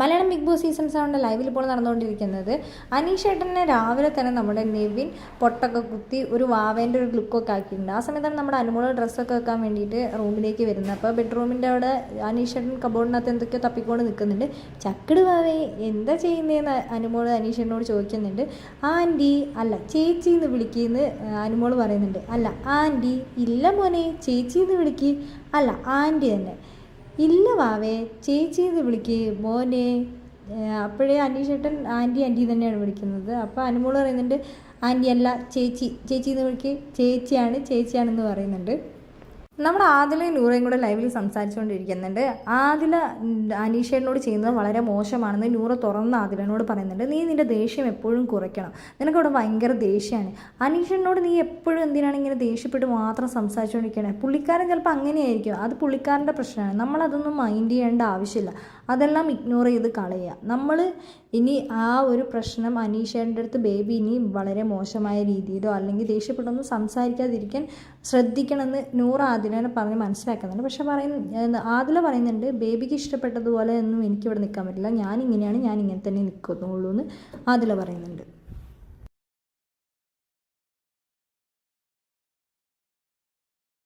Malayalam big boss season സെവന്റെ ലൈവിൽ ഇപ്പോൾ നടന്നുകൊണ്ടിരിക്കുന്നത്. അനീഷേട്ടനെ രാവിലെ തന്നെ നമ്മുടെ നെവിൻ പൊട്ടൊക്കെ കുത്തി ഒരു വാവേന്റെ ഒരു ലുക്കൊക്കെ ആക്കിയിട്ടുണ്ട്. ആ സമയത്താണ് നമ്മുടെ അനുമോൾ ഡ്രസ്സൊക്കെ വെക്കാൻ വേണ്ടിയിട്ട് റൂമിലേക്ക് വരുന്നത്. അപ്പോൾ ബെഡ്റൂമിന്റെ അവിടെ അനീഷേട്ടൻ കബോർഡിനകത്ത് എന്തൊക്കെയോ തപ്പിക്കൊണ്ട് നിൽക്കുന്നുണ്ട്. ചക്കട് വാവേ എന്താ ചെയ്യുന്നതെന്ന് അനുമോൾ അനീഷേട്ടനോട് ചോദിക്കുന്നുണ്ട്. ആന്റി അല്ല ചേച്ചി എന്ന് വിളിക്കുന്നു അനുമോൾ പറയുന്നുണ്ട്. അല്ല ആന്റി ഇല്ല മോനെ ചേച്ചി എന്ന് വിളിക്ക്. അല്ല ആന്റി തന്നെ. ഇല്ല വാവേ ചേച്ചി എന്ന് വിളിക്ക്. മോനെ അപ്പോഴേ അനീഷേട്ടൻ ആന്റി ആന്റി തന്നെയാണ് വിളിക്കുന്നത്. അപ്പോൾ അനുമോൾ പറയുന്നുണ്ട് ആന്റി അല്ല ചേച്ചി ചേച്ചി എന്ന് വിളിക്ക്. ചേച്ചിയാണ് ചേച്ചിയാണെന്ന് പറയുന്നുണ്ട്. നമ്മുടെ ആദിലയും നൂറയും കൂടെ ലൈവിൽ സംസാരിച്ചുകൊണ്ടിരിക്കുന്നുണ്ട് ആദില അനീഷേടിനോട് ചെയ്യുന്നത് വളരെ മോശമാണെന്ന് നൂറ തുറന്ന് ആദിലനോട് പറയുന്നുണ്ട്. നീ നിന്റെ ദേഷ്യം എപ്പോഴും കുറയ്ക്കണം. നിനക്കവിടെ ഭയങ്കര ദേഷ്യമാണ് അനീഷേടിനോട് നീ എപ്പോഴും എന്തിനാണ് ഇങ്ങനെ ദേഷ്യപ്പെട്ട് മാത്രം സംസാരിച്ചുകൊണ്ടിരിക്കണേ പുള്ളിക്കാരൻ ചിലപ്പോൾ അങ്ങനെയായിരിക്കും. അത് പുള്ളിക്കാരന്റെ പ്രശ്നമാണ്. നമ്മളതൊന്നും മൈൻഡ് ചെയ്യേണ്ട ആവശ്യമില്ല. അതെല്ലാം ഇഗ്നോർ ചെയ്ത് കളയുക. നമ്മൾ ഇനി ആ ഒരു പ്രശ്നം അനീഷേന്റെ അടുത്ത് ബേബി ഇനി വളരെ മോശമായ രീതിയിലോ അല്ലെങ്കിൽ ദേഷ്യപ്പെട്ടൊന്നും സംസാരിക്കാതിരിക്കാൻ ശ്രദ്ധിക്കണമെന്ന് നൂറ് ആദിലനെ പറഞ്ഞ് മനസ്സിലാക്കുന്നുണ്ട്. പക്ഷേ പറയുന്ന ആദില പറയുന്നുണ്ട് ബേബിക്ക് ഇഷ്ടപ്പെട്ടതുപോലെ ഒന്നും എനിക്കിവിടെ നിൽക്കാൻ പറ്റില്ല. ഞാൻ ഇങ്ങനെയാണ് ഞാൻ ഇങ്ങനെ തന്നെ നിൽക്കുന്നുള്ളൂ എന്ന് ആദില പറയുന്നുണ്ട്.